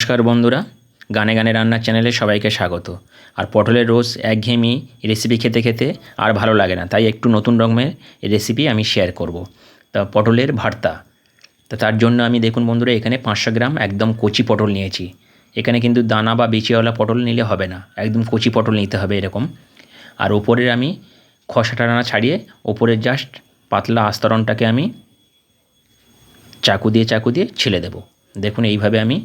নমস্কার বন্ধুরা, গানে গানে রান্নার চ্যানেলে সবাইকে স্বাগত। আর পটলের রোজ একঘেয়েমি রেসিপি খেতে খেতে আর ভালো লাগে না, তাই একটু নতুন রকমের রেসিপি আমি শেয়ার করব। তা পটলের ভর্তা। তা তার জন্য আমি দেখুন বন্ধুরা, এখানে পাঁচশো গ্রাম একদম কচি পটল নিয়েছি। এখানে কিন্তু দানা বা বিচিওয়ালা পটল নিলে হবে না, একদম কচি পটল নিতে হবে এরকম। আর ওপরের আমি খসাটা টানা ছাড়িয়ে ওপরের জাস্ট পাতলা আস্তরণটাকে আমি চাকু দিয়ে চাকু দিয়ে ছিলে দেব। দেখুন এইভাবে আমি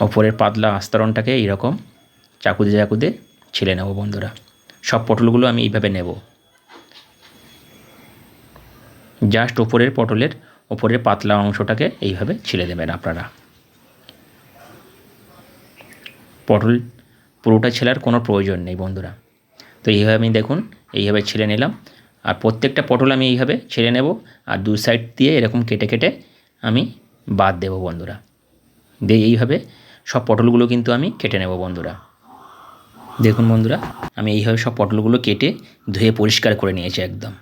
ওপরের পাতলা আস্তরণটাকে এইরকম চাকু চাকুদে চাকু দিয়ে ছিলে নেব বন্ধুরা। সব পটলগুলো আমি এইভাবে নেব। জাস্ট ওপরের পটলের ওপরের পাতলা অংশটাকে এইভাবে ছিলে দেবেন আপনারা। পটল পুরোটা ছেলার কোনো প্রয়োজন নেই বন্ধুরা। তো এইভাবে আমি দেখুন, এইভাবে ছেলে নিলাম। আর প্রত্যেকটা পটল আমি এইভাবে ছেড়ে নেব। আর দু সাইড দিয়ে এরকম কেটে কেটে আমি বাদ দেব বন্ধুরা। দিয়ে এইভাবে সব পটলগুলো কিন্তু আমি কেটে নেব বন্ধুরা। দেখুন বন্ধুরা, আমি এইভাবে সব পটলগুলো কেটে ধুয়ে পরিষ্কার করে নিয়েছি একদম।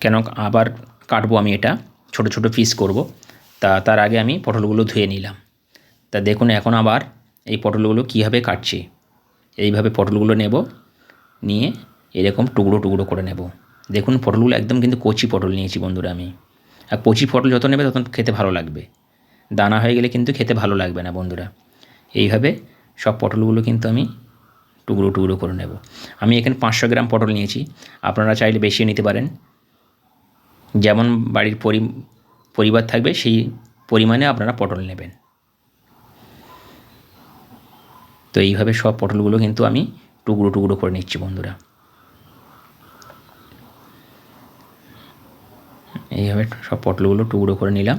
কেন আবার কাটবো আমি এটা, ছোট ছোট পিস করব। তা, তার আগে আমি পটলগুলো ধুয়ে নিলাম। তা দেখুন এখন আবার এই পটলগুলো কীভাবে কাটছি। এইভাবে পটলগুলো নেব, নিয়ে এরকম টুকরো টুকরো করে নেব। দেখুন পটলগুলো একদম কিন্তু কচি পটল নিয়েছি বন্ধুরা আমি। আর কচি পটল যত নেবে তত খেতে ভালো লাগবে। দানা হয়ে গেলে কিন্তু খেতে ভালো লাগবে না বন্ধুরা। এইভাবে সব পটলগুলো কিন্তু আমি টুকরো টুকরো করে নেব। আমি এখানে পাঁচশো গ্রাম পটল নিয়েছি। আপনারা চাইলে বেশি নিতে পারেন। যেমন বাড়ির পরি পরিবার থাকবে সেই পরিমাণে আপনারা পটল নেবেন। তো এইভাবে সব পটলগুলো কিন্তু আমি টুকরো টুকরো করে নিচ্ছি বন্ধুরা। এইভাবে সব পটলগুলো টুকরো করে নিলাম।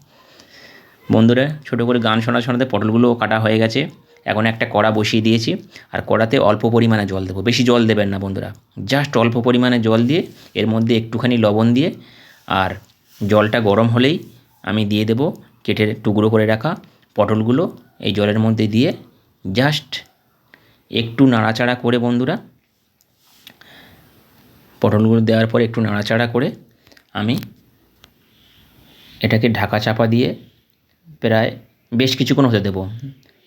বন্ধুরা, ছোটো করে গান শোনা শোনাতে পটলগুলোও কাটা হয়ে গেছে। এখন একটা কড়া বসিয়ে দিয়েছি, আর কড়াতে অল্প পরিমাণে জল দেবো। বেশি জল দেবেন না বন্ধুরা জাস্ট অল্প পরিমাণে জল দিয়ে এর মধ্যে একটুখানি লবণ দিয়ে, আর জলটা গরম হলেই আমি দিয়ে দেব কেটে টুকরো করে রাখা পটলগুলো। এই জলের মধ্যে দিয়ে জাস্ট একটু নাড়াচাড়া করে বন্ধুরা, পটলগুলো দেওয়ার পর একটু নাড়াচাড়া করে আমি এটাকে ঢাকা চাপা দিয়ে প্রায় বেশ কিছুক্ষণ হতে দেবো।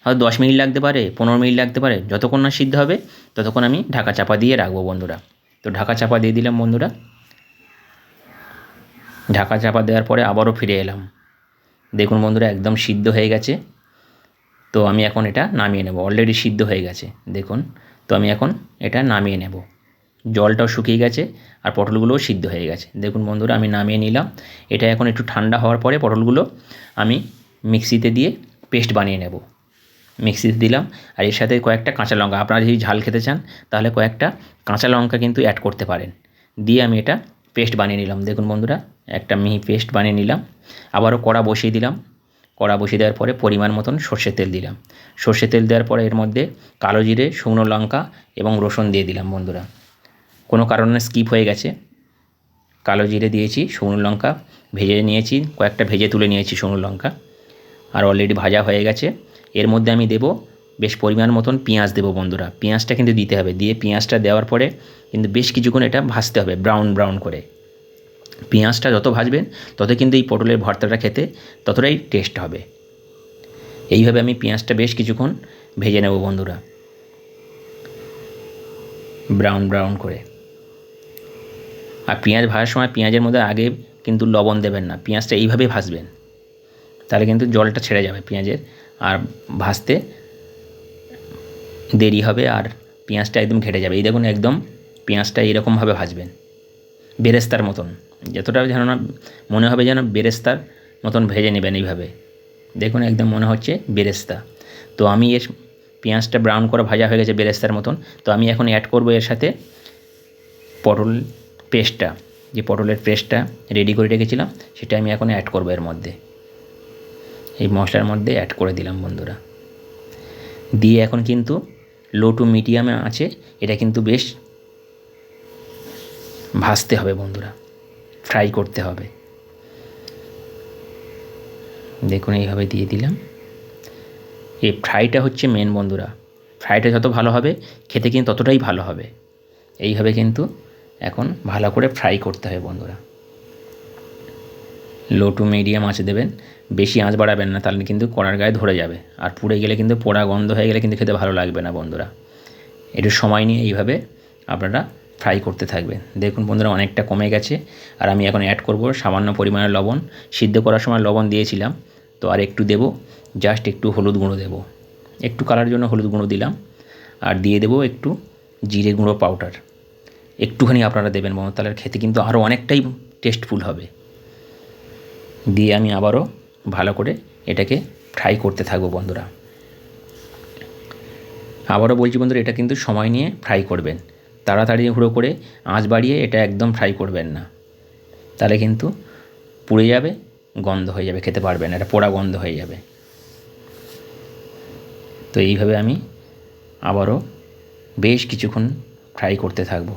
হয়তো দশ মিনিট লাগতে পারে, পনেরো মিনিট লাগতে পারে, যতক্ষণ না সিদ্ধ হবে, ততক্ষণ আমি ঢাকা চাপা দিয়ে রাখব বন্ধুরা। তো ঢাকা চাপা দিয়ে দিলাম বন্ধুরা। ঢাকা চাপা দেওয়ার পরে আবারও ফিরে এলাম। দেখুন বন্ধুরা, একদম সিদ্ধ হয়ে গেছে। তো আমি এখন এটা নামিয়ে নেব। অলরেডি সিদ্ধ হয়ে গেছে, দেখুন। তো আমি এখন এটা নামিয়ে নেব। জলটাও শুকিয়ে গেছে আর পটলগুলোও সিদ্ধ হয়ে গেছে। দেখুন বন্ধুরা, আমি নামিয়ে নিলাম। এটা এখন একটু ঠান্ডা হওয়ার পরে পটলগুলো আমি মিক্সিতে দিয়ে পেস্ট বানিয়ে নেব। মিক্সিতে দিলাম, আর এর সাথে কয়েকটা কাঁচা লঙ্কা। আপনারা যদি ঝাল খেতে চান, তাহলে কয়েকটা কাঁচা লঙ্কা কিন্তু অ্যাড করতে পারেন। দিয়ে আমি এটা পেস্ট বানিয়ে নিলাম। দেখুন বন্ধুরা, একটা মিহি পেস্ট বানিয়ে নিলাম। আবারও কড়া বসিয়ে দিলাম। কড়া বসিয়ে দেওয়ার পরে পরিমাণ মতন সর্ষের তেল দিলাম। সর্ষের তেল দেওয়ার পরে এর মধ্যে কালো জিরে, শুকনো লঙ্কা এবং রসুন দিয়ে দিলাম বন্ধুরা। কোনো কারণে স্কিপ হয়ে গেছে। কালো জিরে দিয়েছি, শুকনো লঙ্কা ভেজে নিয়েছি, কয়েকটা ভেজে তুলে নিয়েছি শুকনো লঙ্কা। আর অলরেডি ভাজা হয়ে গেছে। এর মধ্যে আমি দেব বেশ পরিমাণ মতন পেঁয়াজ দেবো বন্ধুরা। পেঁয়াজটা কিন্তু দিতে হবে। দিয়ে পেঁয়াজটা দেওয়ার পরে কিন্তু বেশ কিছুক্ষণ এটা ভাজতে হবে ব্রাউন ব্রাউন করে। পেঁয়াজটা যত ভাজবেন, তত কিন্তু এই পটলের ভর্তাটা খেতে ততটাই টেস্ট হবে। এইভাবে আমি পেঁয়াজটা বেশ কিছুক্ষণ ভেজে নেব বন্ধুরা। ব্রাউন ব্রাউন করে। আর পেঁয়াজ ভাজার সময় পেঁয়াজের মধ্যে আগে কিন্তু লবণ দেবেন না। পেঁয়াজটা এইভাবে ভাজবেন। তাহলে কিন্তু জলটা ছেড়ে যাবে পেঁয়াজের। আর ভাজতে দেরি হবে আর পেঁয়াজটা একদম ঘেটে যাবে। এই দেখুন একদম পেঁয়াজটা এরকমভাবে ভাজবেন। বেরেস্তার মতন। যতটা যেন না মনে হবে যেন বেরেস্তার মতন ভেজে নেবেন এইভাবে। দেখুন একদম মনে হচ্ছে বেরেস্তা। তো আমি এর পেঁয়াজটা ব্রাউন করে ভাজা হয়ে গেছে বেরেস্তার মতন। তো আমি এখন অ্যাড করব এর সাথে পটল পেস্টটা যে পটলের পেস্টটা রেডি করে রেখেছিলাম, সেটা আমি এখন অ্যাড করব এর মধ্যে। এই মশলার মধ্যে অ্যাড করে দিলাম বন্ধুরা। দিয়ে এখন কিন্তু লো টু মিডিয়ামে আছে, এটা কিন্তু বেশ ভাজতে হবে বন্ধুরা ফ্রাই করতে হবে। দেখুন এইভাবে দিয়ে দিলাম। এই ফ্রাইটা হচ্ছে মেন বন্ধুরা ফ্রাইটা যত ভালো হবে, খেতে কিন্তু ততটাই ভালো হবে। এইভাবে কিন্তু এখন ভালো করে ফ্রাই করতে হবে বন্ধুরা। লো টু মিডিয়াম আঁচে দেবেন বেশি আঁচ বাড়াবেন না, তাহলে কিন্তু কড়ার গায়ে ধরে যাবে। আর পুড়ে গেলে কিন্তু পোড়া গন্ধ হয়ে গেলে কিন্তু খেতে ভালো লাগবে না বন্ধুরা। একটু সময় নিয়ে এইভাবে আপনারা ফ্রাই করতে থাকবেন। দেখুন বন্ধুরা, অনেকটা কমে গেছে। আর আমি এখন অ্যাড করব সামান্য পরিমাণে লবণ। সিদ্ধ করার সময় লবণ দিয়েছিলাম, তো আর একটু দেব জাস্ট একটু হলুদ গুঁড়ো দেব। একটু কালার জন্য হলুদ গুঁড়ো দিলাম। আর দিয়ে দেবো একটু জিরে গুঁড়ো পাউডার একটুখানি আপনারা দেবেন তাহলে খেতে কিন্তু আরও অনেকটাই টেস্টফুল হবে। দিয়ে আমি আবারও ভালো করে এটাকে ফ্রাই করতে থাকব বন্ধুরা। আবারও বলছি বন্ধুরা, এটা কিন্তু সময় নিয়ে ফ্রাই করবেন। তাড়াতাড়ি হুড়ো করে আঁচ বাড়িয়ে এটা একদম ফ্রাই করবেন না। তাহলে কিন্তু পুড়ে যাবে, গন্ধ হয়ে যাবে, খেতে পারবেন এটা পোড়া গন্ধ হয়ে যাবে। তো এইভাবে আমি আবারও বেশ কিছুক্ষণ ফ্রাই করতে থাকব।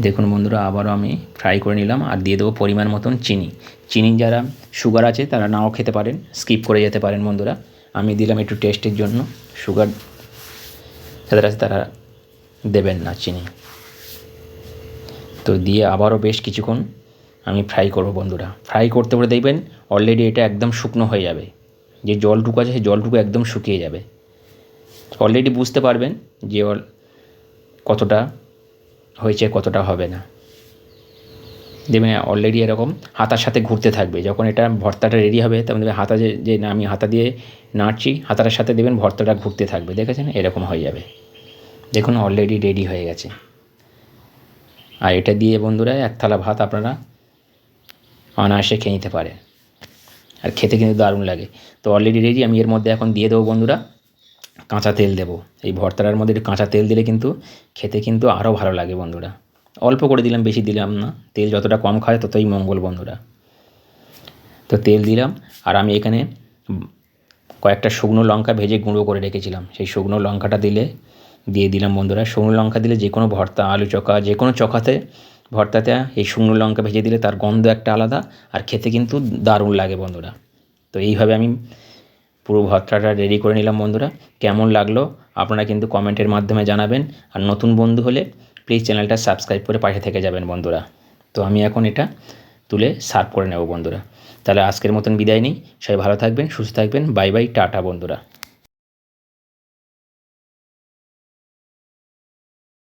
দেখুন বন্ধুরা, আবারও আমি ফ্রাই করে নিলাম আর দিয়ে দেবো পরিমাণ মতন চিনি। চিনি যারা সুগার আছে, তারা নাও খেতে পারেন স্কিপ করে যেতে পারেন বন্ধুরা। আমি দিলাম একটু টেস্টের জন্য সুগার যাদের আছে তারা দেবেন না চিনি। তো দিয়ে আবারও বেশ কিছুক্ষণ আমি ফ্রাই করব বন্ধুরা। ফ্রাই করতে করে দেখবেন অলরেডি এটা একদম শুকনো হয়ে যাবে। যে জলটুকু আছে, সেই জলটুকু একদম শুকিয়ে যাবে। অলরেডি বুঝতে পারবেন যে কতটা হয়েছে, কতটা হবে না। দেখবেন অলরেডি এরকম হাতার সাথে ঘুরতে থাকবে। যখন এটা ভর্তাটা রেডি হবে, তখন দেখবেন হাতা যে যে আমি হাতা দিয়ে নাড়ছি, হাতাটার সাথে দেবেন ভর্তাটা ঘুরতে থাকবে। দেখেছেন? এরকম হয়ে যাবে। দেখুন অলরেডি রেডি হয়ে গেছে। আর এটা দিয়ে বন্ধুরা, এক থালা ভাত আপনারা অনায়াসে খেয়ে নিতে পারেন। আর খেতে কিন্তু দারুণ লাগে। তো অলরেডি রেডি আমি এর মধ্যে এখন দিয়ে দেবো বন্ধুরা, কাঁচা তেল দেবো। এই ভর্তাটার মধ্যে একটু কাঁচা তেল দিলে কিন্তু খেতে কিন্তু আরও ভালো লাগে বন্ধুরা। অল্প করে দিলাম, বেশি দিলাম না। তেল যতটা কম খায় ততই মঙ্গল বন্ধুরা। তো তেল দিলাম, আর আমি এখানে কয়েকটা শুকনো লঙ্কা ভেজে গুঁড়ো করে রেখেছিলাম। সেই শুকনো লঙ্কাটা দিলে, দিয়ে দিলাম বন্ধুরা। শুকনো লঙ্কা দিলে যে কোনো ভর্তা, আলু চকা যে কোনো চকাতে ভর্তাতে এই শুকনো লঙ্কা ভেজে দিলে তার গন্ধ একটা আলাদা, আর খেতে কিন্তু দারুণ লাগে বন্ধুরা। তো এইভাবে আমি পুরো ভর্তাটা রেডি করে নিলাম বন্ধুরা। কেমন লাগল আপনারা কিন্তু কমেন্টের মাধ্যমে জানাবেন। আর নতুন বন্ধু হলে প্লিজ চ্যানেলটা সাবস্ক্রাইব করে পাশে থেকে যাবেন বন্ধুরা। তো আমি এখন এটা তুলে সার্ভ করে নেব বন্ধুরা। তাহলে আজকের মতন বিদায় নেই। সবাই ভালো থাকবেন, সুস্থ থাকবেন। বাই বাই, টাটা বন্ধুরা।